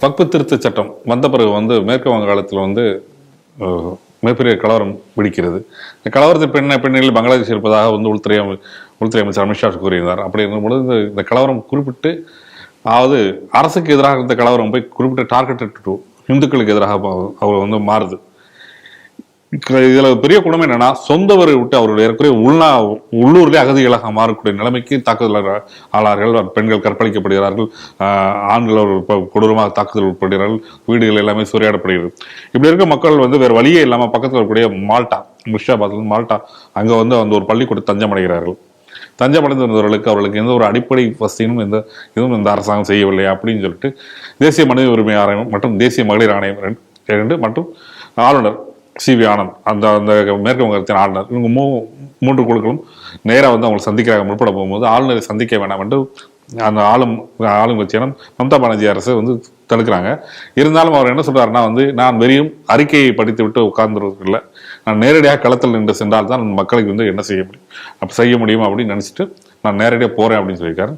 வக்பு திருத்த சட்டம் வந்த பிறகு வந்து மேற்கு வங்காளத்தில் வந்து மிகப்பெரிய கலவரம் வெடிக்கிறது. இந்த கலவரத்தில் பெண்ண பெண்ணில் பங்களாதேஷ் இருப்பதாக வந்து உள்துறை உள்துறை அமைச்சர் அமித்ஷா கூறியிருந்தார். அப்படி இருக்கும்பொழுது இந்த- இந்த கலவரம் குறிப்பிட்டு அதாவது அரசுக்கு எதிராக இருந்த கலவரம் போய் குறிப்பிட்ட டார்கெட் டு இந்துக்களுக்கு எதிராக அவர் வந்து மாறுது. இதுல பெரிய குணம் என்னன்னா சொந்தவரை விட்டு அவர்கள் ஏற்கனவே உள்நா உள்ளூர்லேயே அகதிகளாக மாறக்கூடிய நிலைமைக்கு தாக்குதல் ஆளார்கள் பெண்கள் கற்பழிக்கப்படுகிறார்கள் ஆண்கள் அவர் கொடூரமாக தாக்குதல் உட்படுகிறார்கள் வீடுகள் எல்லாமே சூறையாடப்படுகிறது இப்படி இருக்க மக்கள் வந்து வேறு வழியே இல்லாமல் பக்கத்தில் இருக்கக்கூடிய மால்டா முர்ஷாபாத்ல மால்டா அங்கே வந்து அந்த ஒரு பள்ளிக்கூட தஞ்சமடைகிறார்கள். தஞ்சம் அடைந்திருந்தவர்களுக்கு அவர்களுக்கு எந்த ஒரு அடிப்படை வசதியும் எந்த இதுவும் இந்த அரசாங்கம் செய்யவில்லை அப்படின்னு சொல்லிட்டு தேசிய மனித உரிமை ஆணையம் மற்றும் தேசிய மகளிர் ஆணையம் ரெண்டு- இரண்டு மற்றும் ஆளுநர் சிவி ஆனந்த் அந்த அந்த மேற்கு வங்கத்தின் ஆளுநர். இவங்க மூ மூன்று குழுக்களும் நேராக வந்து அவங்களை சந்திக்கிறாங்க. முற்பட போகும்போது ஆளுநரை சந்திக்க வேண்டாம் என்று அந்த ஆளும் ஆளும் மம்தா பானர்ஜி அரசு வந்து தடுக்கிறாங்க. இருந்தாலும் அவர் என்ன சொல்றாருன்னா வந்து நான் வெறியும் அறிக்கையை படித்து விட்டு உட்கார்ந்துருக்கல நான் நேரடியாக களத்தில் நின்று சென்றால் தான் மக்களுக்கு வந்து என்ன செய்ய முடியும்? அப்போ செய்ய முடியும் அப்படின்னு நினச்சிட்டு நான் நேரடியாக போகிறேன் அப்படின்னு சொல்லியிருக்காரு.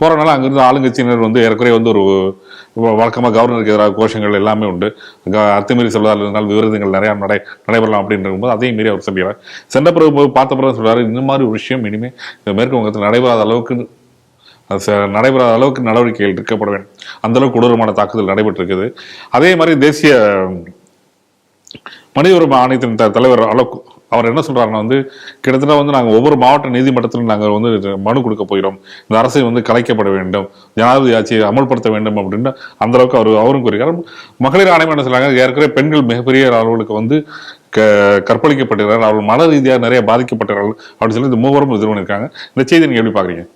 போகிறனால அங்கேருந்து ஆளுங்கட்சியினர் வந்து ஏற்கனவே வந்து ஒரு வழக்கமாக கவர்னருக்கு எதிராக கோஷங்கள் எல்லாமே உண்டு. க- அத்துமீறி செல்வதால் இருந்தால் விவரங்கள் நிறையா நடை நடைபெறலாம் அப்படின்னு போது அதையும் மீறி அவர் சொல்கிறார். சென்ற பிறகு போய் பார்த்த பிறகு சொல்கிறார் இந்த மாதிரி ஒரு விஷயம் இனிமே இந்த மேற்கு வங்கத்தில் நடைபெறாத அளவுக்கு ச- நடைபெறாத அளவுக்கு நடவடிக்கைகள் எடுக்கப்பட வேண்டும். அந்த அளவுக்கு கொடூரமான தாக்குதல் நடைபெற்றிருக்குது. அதே மாதிரி தேசிய மனித உரிமை ஆணையத்தின் த- தலைவர் அலோக் அவர் என்ன சொல்றாருன்னா வந்து கிட்டத்தட்ட வந்து நாங்கள் ஒவ்வொரு மாவட்ட நீதிமன்றத்திலும் நாங்கள் வந்து மனு கொடுக்க போகிறோம். இந்த அரசை வந்து கலைக்கப்பட வேண்டும். ஜனாதிபதி ஆட்சியை அமல்படுத்த வேண்டும் அப்படின்னு அந்த அளவுக்கு அவர் அவரும் கூறுகிறார். மகளிர் ஆணையம் என்ன சொல்றாங்க ஏற்கனவே பெண்கள் மிகப்பெரிய அளவுகளுக்கு வந்து க கற்பழிக்கப்பட்டிருக்கிறார்கள். அவர்கள் மன ரீதியாக நிறைய பாதிக்கப்பட்டார்கள் அப்படின்னு சொல்லி இந்த மூவரும் இது பண்ணியிருக்காங்க இந்த செய்தி நீங்கள் எப்படி பார்க்குறீங்க?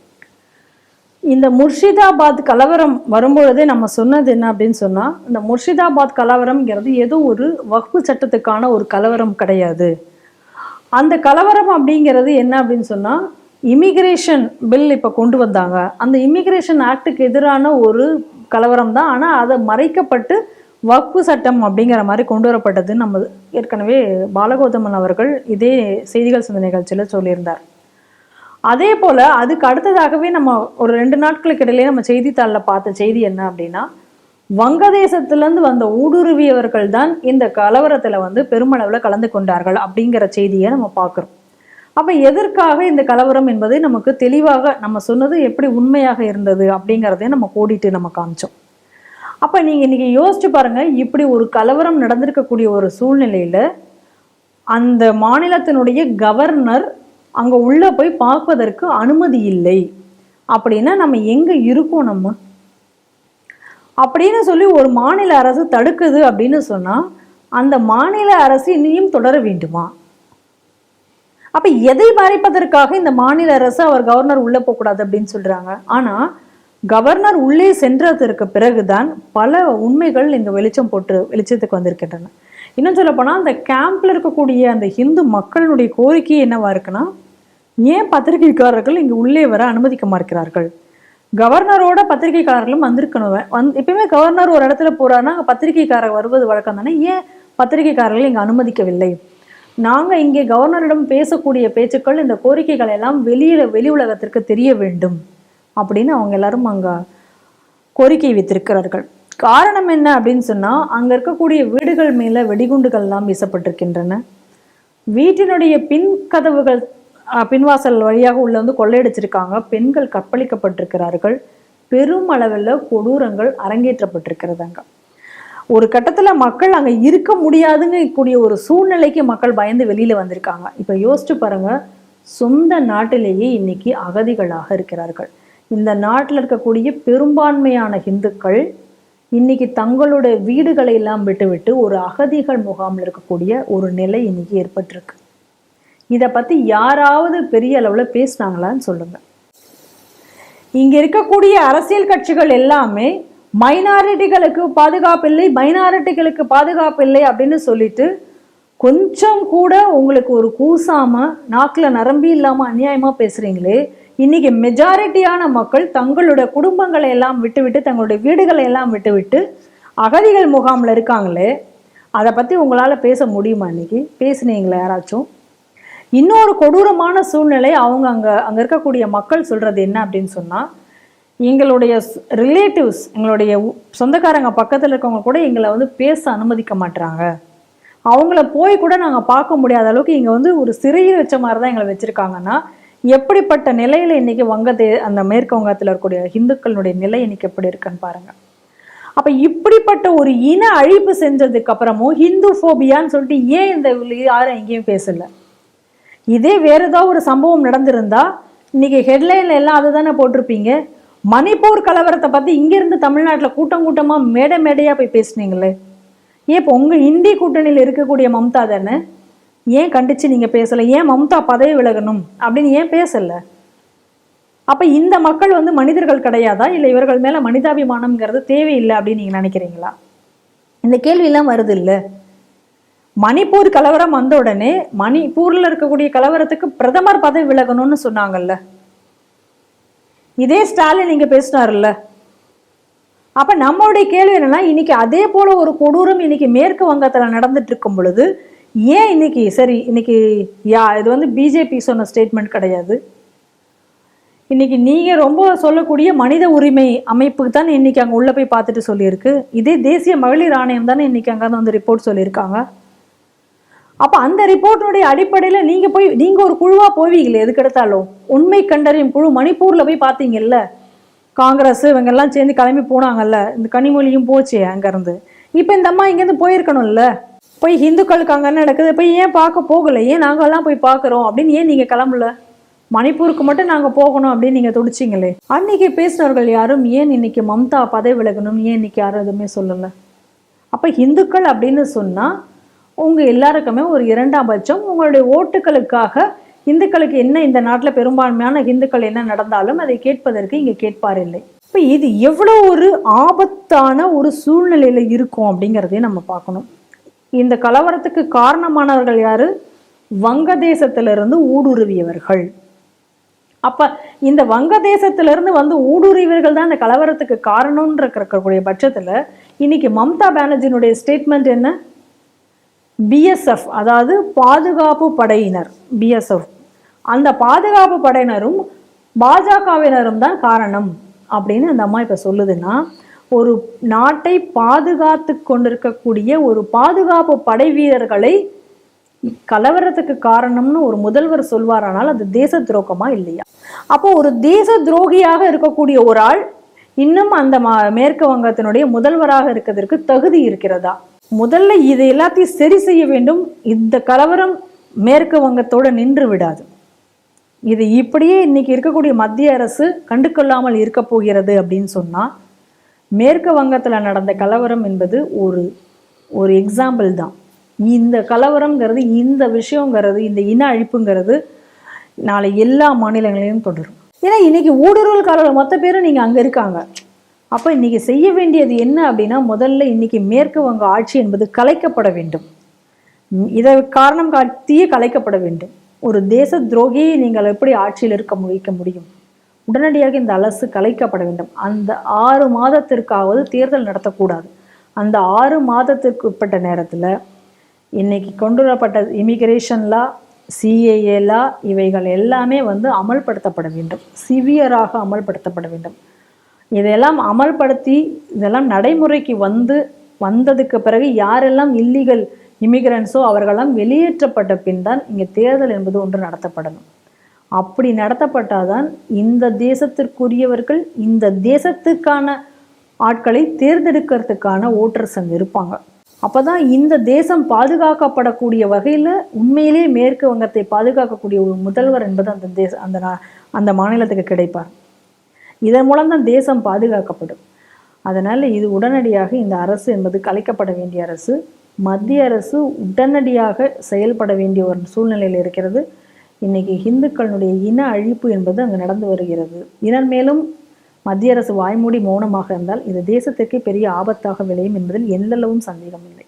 இந்த முர்ஷிதாபாத் கலவரம் வரும்பொழுதே நம்ம சொன்னது என்ன அப்படின்னு சொன்னால் இந்த முர்ஷிதாபாத் கலவரம்ங்கிறது ஏதோ ஒரு வகுப்பு சட்டத்துக்கான ஒரு கலவரம் கிடையாது. அந்த கலவரம் அப்படிங்கிறது என்ன அப்படின்னு சொன்னால் இமிகிரேஷன் பில் இப்போ கொண்டு வந்தாங்க. அந்த இமிகிரேஷன் ஆக்டுக்கு எதிரான ஒரு கலவரம் தான். ஆனால் அதை மறைக்கப்பட்டு வக்ஃபு சட்டம் அப்படிங்கிற மாதிரி கொண்டு வரப்பட்டதுன்னு நம்ம ஏற்கனவே பாலகோதமன் அவர்கள் இதே செய்திகள் சிந்த நிகழ்ச்சியில் சொல்லியிருந்தார். அதே போல் அதுக்கு அடுத்ததாகவே நம்ம ஒரு ரெண்டு நாட்களுக்கு இடையிலே நம்ம செய்தித்தாளில் பார்த்த செய்தி என்ன அப்படின்னா வங்கதேசத்துலேருந்து வந்த ஊடுருவியவர்கள் தான் இந்த கலவரத்தில் வந்து பெருமளவில் கலந்து கொண்டார்கள் அப்படிங்கிற செய்தியை நம்ம பார்க்குறோம். அப்போ எதற்காக இந்த கலவரம் என்பதை நமக்கு தெளிவாக நம்ம சொன்னது எப்படி உண்மையாக இருந்தது அப்படிங்கிறதையும் நம்ம கூடிட்டு நம்ம காமிச்சோம். அப்போ நீங்கள் இன்றைக்கி யோசிச்சு பாருங்கள் இப்படி ஒரு கலவரம் நடந்திருக்கக்கூடிய ஒரு சூழ்நிலையில் அந்த மாநிலத்தினுடைய கவர்னர் அங்கே உள்ளே போய் பார்ப்பதற்கு அனுமதி இல்லை. அப்படின்னா நம்ம எங்கே இருக்கோம் நம்ம? அப்படின்னு சொல்லி ஒரு மாநில அரசு தடுக்குது அப்படின்னு சொன்னால் அந்த மாநில அரசு இனியும் தொடர வேண்டுமா? அப்போ எதை மறைப்பதற்காக இந்த மாநில அரசு அவர் கவர்னர் உள்ளே போகக்கூடாது அப்படின்னு சொல்கிறாங்க ஆனால் கவர்னர் உள்ளே சென்றதற்கு பிறகுதான் பல உண்மைகள் இங்கே வெளிச்சம் போட்டு வெளிச்சத்துக்கு வந்திருக்கின்றன. இன்னும் சொல்ல அந்த கேம்ப்ல இருக்கக்கூடிய அந்த ஹிந்து மக்களுடைய கோரிக்கை என்னவா இருக்குன்னா ஏன் பத்திரிகைக்காரர்கள் இங்கே உள்ளே வர அனுமதிக்க மறுக்கிறார்கள் கவர்னரோட பத்திரிகைக்காரர்களும் வந்திருக்கணும். வந் எப்பயுமே கவர்னர் ஒரு இடத்துல போறாருன்னா அங்க பத்திரிகைக்காரர் வருவது வழக்கம் தானே? ஏன் பத்திரிகைக்காரர்கள் இங்கே அனுமதிக்கவில்லை? நாங்கள் இங்கே கவர்னரிடம் பேசக்கூடிய பேச்சுக்கள் இந்த கோரிக்கைகள் எல்லாம் வெளியில வெளி உலகத்திற்கு தெரிய வேண்டும் அப்படின்னு அவங்க எல்லாரும் அங்கே கோரிக்கை வைத்திருக்கிறார்கள். காரணம் என்ன அப்படின்னு சொன்னால் அங்கே இருக்கக்கூடிய வீடுகள் மேலே வெடிகுண்டுகள்லாம் வீசப்பட்டிருக்கின்றன. வீட்டினுடைய பின் கதவுகள் பின்வாசல் வழியாக உள்ள வந்து கொள்ளையடிச்சிருக்காங்க. பெண்கள் கற்பழிக்கப்பட்டிருக்கிறார்கள். பெரும் அளவில் கொடூரங்கள் அரங்கேற்றப்பட்டிருக்கிறதாங்க. ஒரு கட்டத்துல மக்கள் அங்க இருக்க முடியாதுங்க கூடிய ஒரு சூழ்நிலைக்கு மக்கள் பயந்து வெளியில வந்திருக்காங்க. இப்ப யோசிச்சு பாருங்க சொந்த நாட்டிலேயே இன்னைக்கு அகதிகளாக இருக்கிறார்கள். இந்த நாட்டில் இருக்கக்கூடிய பெரும்பான்மையான இந்துக்கள் இன்னைக்கு தங்களுடைய வீடுகளை எல்லாம் விட்டுவிட்டு ஒரு அகதிகள் முகாமில் இருக்கக்கூடிய ஒரு நிலை இன்னைக்கு ஏற்பட்டிருக்கு. இதை பற்றி யாராவது பெரிய அளவில் பேசுனாங்களான்னு சொல்லுங்க. இங்கே இருக்கக்கூடிய அரசியல் கட்சிகள் எல்லாமே மைனாரிட்டிகளுக்கு பாதுகாப்பு இல்லை மைனாரிட்டிகளுக்கு பாதுகாப்பு இல்லை அப்படின்னு சொல்லிட்டு கொஞ்சம் கூட உங்களுக்கு ஒரு கூசாமல் நாக்கில் நரம்பி இல்லாமல் அநியாயமாக பேசுகிறீங்களே இன்றைக்கி மெஜாரிட்டியான மக்கள் தங்களுடைய குடும்பங்களை எல்லாம் விட்டுவிட்டு தங்களுடைய வீடுகளை எல்லாம் விட்டுவிட்டு அகதிகள் முகாம்ல இருக்காங்களே அதை பற்றி உங்களால் பேச முடியுமா இன்றைக்கி பேசுனீங்களா யாராச்சும்? இன்னொரு கொடூரமான சூழ்நிலை அவங்க அங்கே அங்கே இருக்கக்கூடிய மக்கள் சொல்கிறது என்ன அப்படின்னு சொன்னால் எங்களுடைய ரிலேட்டிவ்ஸ் எங்களுடைய உ- சொந்தக்காரங்க பக்கத்தில் இருக்கவங்க கூட எங்களை வந்து பேச அனுமதிக்க மாட்றாங்க. அவங்கள போய் கூட நாங்கள் பார்க்க முடியாத அளவுக்கு இங்கே வந்து ஒரு சிறையில் வச்ச மாதிரி தான் எங்களை வச்சுருக்காங்கன்னா எப்படிப்பட்ட நிலையில் இன்றைக்கி வங்கதே அந்த மேற்கு வங்கத்தில் இருக்கக்கூடிய இந்துக்களுடைய நிலை இன்னைக்கு எப்படி இருக்குன்னு பாருங்கள் அப்போ இப்படிப்பட்ட ஒரு இன அழிப்பு செஞ்சதுக்கு அப்புறமும் ஹிந்து ஃபோபியான்னு சொல்லிட்டு ஏன் இந்த யாரும் எங்கேயும் பேசலை? இதே வேறு ஏதாவது ஒரு சம்பவம் நடந்திருந்தா இன்றைக்கி ஹெட்லைனில் எல்லாம் அதை தானே போட்டிருப்பீங்க? மணிப்பூர் கலவரத்தை பற்றி இங்கேருந்து தமிழ்நாட்டில் கூட்டம் கூட்டமாக மேடை மேடையாக போய் பேசுனீங்களே. ஏன் இப்போ உங்கள் இந்தி கூட்டணியில் இருக்கக்கூடிய மம்தா தானே? ஏன் கண்டிச்சு நீங்கள் பேசலை? ஏன் மம்தா பதவி விலகணும் அப்படின்னு ஏன் பேசலை? அப்போ இந்த மக்கள் வந்து மனிதர்கள் கிடையாதா? இல்லை இவர்கள் மேலே மனிதாபிமானம்ங்கிறது தேவையில்லை அப்படின்னு நீங்கள் நினைக்கிறீங்களா? இந்த கேள்வியெல்லாம் வருது இல்லை? மணிப்பூர் கலவரம் வந்த உடனே மணிப்பூர்ல இருக்கக்கூடிய கலவரத்துக்கு பிரதமர் பதவி விலகணும்னு சொன்னாங்கல்ல. இதே ஸ்டாலின் இங்க பேசினார்ல அப்ப நம்மளுடைய கேள்வி என்னன்னா இன்னைக்கு அதே போல ஒரு கொடூரம் இன்னைக்கு மேற்கு வங்கத்துல நடந்துட்டு இருக்கும் பொழுது ஏன் இன்னைக்கு சரி இன்னைக்கு யா இது வந்து பிஜேபி சொன்ன ஸ்டேட்மெண்ட் கிடையாது. இன்னைக்கு நீங்க ரொம்ப சொல்லக்கூடிய மனித உரிமை அமைப்புக்கு தானே இன்னைக்கு அங்கே உள்ள போய் பார்த்துட்டு சொல்லியிருக்கு. இதே தேசிய மகளிர் ஆணையம் தானே இன்னைக்கு அங்கே வந்து ரிப்போர்ட் சொல்லியிருக்காங்க. அப்போ அந்த ரிப்போர்ட்டினுடைய அடிப்படையில நீங்க போய் நீங்க ஒரு குழுவா போவீங்களே எதுக்கு எடுத்தாலும்? உண்மை கண்டறியும் குழு மணிப்பூர்ல போய் பார்த்தீங்கல்ல? காங்கிரஸ் இவங்க எல்லாம் சேர்ந்து கிளம்பி போனாங்கல்ல? இந்த கனிமொழியும் போச்சு அங்க இருந்து இந்த அம்மா இங்கேருந்து போயிருக்கணும்ல? போய் ஹிந்துக்களுக்கு அங்க என்ன நடக்குது? போய் ஏன் பார்க்க போகல? ஏன் நாங்கெல்லாம் போய் பார்க்கறோம்? அப்படின்னு ஏன் நீங்க கிளம்பல? மணிப்பூருக்கு மட்டும் நாங்க போகணும் அப்படின்னு நீங்க துடிச்சிங்களே. அன்னைக்கு பேசினவர்கள் யாரும் ஏன் இன்னைக்கு மம்தா பதவி விலகணும் ஏன் இன்னைக்கு யாரும் எதுவுமே சொல்லலை? அப்போ இந்துக்கள் அப்படின்னு சொன்னா உங்க எல்லாருக்குமே ஒரு இரண்டாம் பட்சம். உங்களுடைய ஓட்டுகளுக்காக இந்துக்களுக்கு என்ன இந்த நாட்டுல பெரும்பான்மையான இந்துக்கள் என்ன நடந்தாலும் அதை கேட்பதற்கு இங்க கேட்பார் இல்லை. இப்ப இது எவ்வளவு ஒரு ஆபத்தான ஒரு சூழ்நிலையில இருக்கும் அப்படிங்கிறதையும் நம்ம பார்க்கணும். இந்த கலவரத்துக்கு காரணமானவர்கள் யாரு? வங்கதேசத்திலிருந்து ஊடுருவியவர்கள். அப்ப இந்த வங்கதேசத்திலிருந்து வந்து ஊடுருவியவர்கள் தான் இந்த கலவரத்துக்கு காரணம்ன்ற இருக்கக்கூடிய பட்சத்துல இன்னைக்கு மம்தா பானர்ஜியினுடைய ஸ்டேட்மெண்ட் என்ன? பிஎஸ்எஃப் அதாவது பாதுகாப்பு படையினர் பிஎஸ்எஃப் அந்த பாதுகாப்பு படையினரும் பாஜகவினரும் தான் காரணம் அப்படின்னு அந்த அம்மா இப்போ சொல்லுதுன்னா ஒரு நாட்டை பாதுகாத்து கொண்டிருக்கக்கூடிய ஒரு பாதுகாப்பு படை வீரர்களை கலவரத்துக்கு காரணம்னு ஒரு முதல்வர் சொல்வாரானால் அது தேச துரோகமா இல்லையா? அப்போ ஒரு தேச துரோகியாக இருக்கக்கூடிய ஒரு ஆள் இன்னும் அந்த மா மேற்கு வங்கத்தினுடைய முதல்வராக இருக்கிறதுக்கு தகுதி இருக்கிறதா? முதல்ல இது எல்லாத்தையும் சரி செய்ய வேண்டும். இந்த கலவரம் மேற்கு வங்கத்தோடு நின்று விடாது. இது இப்படியே இன்னைக்கு இருக்கக்கூடிய மத்திய அரசு கண்டுகொள்ளாமல் இருக்க போகிறது அப்படின்னு சொன்னால் மேற்கு வங்கத்தில் நடந்த கலவரம் என்பது ஒரு ஒரு எக்ஸாம்பிள் தான். இந்த கலவரங்கிறது இந்த விஷயங்கிறது இந்த இன அழிப்புங்கிறது நாளை எல்லா மாநிலங்களிலும் தொடரும். ஏன்னா இன்னைக்கு ஊடுருவல்காரர்கள் மொத்த பேரும் நீங்கள் அங்கே இருக்காங்க. அப்போ இன்றைக்கி செய்ய வேண்டியது என்ன அப்படின்னா முதல்ல இன்றைக்கி மேற்கு வங்க ஆட்சி என்பது கலைக்கப்பட வேண்டும். இதை காரணம் காட்டியே கலைக்கப்பட வேண்டும். ஒரு தேச துரோகியை நீங்கள் எப்படி ஆட்சியில் இருக்க முடிக்க முடியும்? உடனடியாக இந்த அலசு கலைக்கப்பட வேண்டும். அந்த ஆறு மாதத்திற்காவது தேர்தல் நடத்தக்கூடாது. அந்த ஆறு மாதத்திற்கு உட்பட்ட நேரத்தில் இன்னைக்கு கொண்டு வரப்பட்ட இமிகிரேஷன்லாம் சிஏஏலா இவைகள் எல்லாமே வந்து அமல்படுத்தப்பட வேண்டும். சிவியராக அமல்படுத்தப்பட வேண்டும். இதெல்லாம் அமல்படுத்தி இதெல்லாம் நடைமுறைக்கு வந்து வந்ததுக்கு பிறகு யாரெல்லாம் இல்லீகல் இமிகிரன்ஸோ அவர்களெல்லாம் வெளியேற்றப்பட்ட பின் தான் இங்கே தேர்தல் என்பது ஒன்று நடத்தப்படணும். அப்படி நடத்தப்பட்டாதான் இந்த தேசத்திற்குரியவர்கள் இந்த தேசத்துக்கான ஆட்களை தேர்ந்தெடுக்கிறதுக்கான ஓட்டர்ஸ் அங்கே இருப்பாங்க. அப்பதான் இந்த தேசம் பாதுகாக்கப்படக்கூடிய வகையில் உண்மையிலேயே மேற்கு வங்கத்தை பாதுகாக்கக்கூடிய ஒரு முதல்வர் என்பது அந்த தேச அந்த அந்த மாநிலத்துக்கு கிடைப்பார். இதன் மூலம் தான் தேசம் பாதுகாக்கப்படும். அதனால் இது உடனடியாக இந்த அரசு என்பது கலைக்கப்பட வேண்டிய அரசு மத்திய அரசு உடனடியாக செயல்பட வேண்டிய ஒரு சூழ்நிலையில் இருக்கிறது. இன்னைக்கு இந்துக்களுடைய இன அழிப்பு என்பது அங்கு நடந்து வருகிறது. இதன் மேலும் மத்திய அரசு வாய்மூடி மௌனமாக இருந்தால் இது தேசத்திற்கு பெரிய ஆபத்தாக விளையும் என்பதில் எந்தளவும் சந்தேகம் இல்லை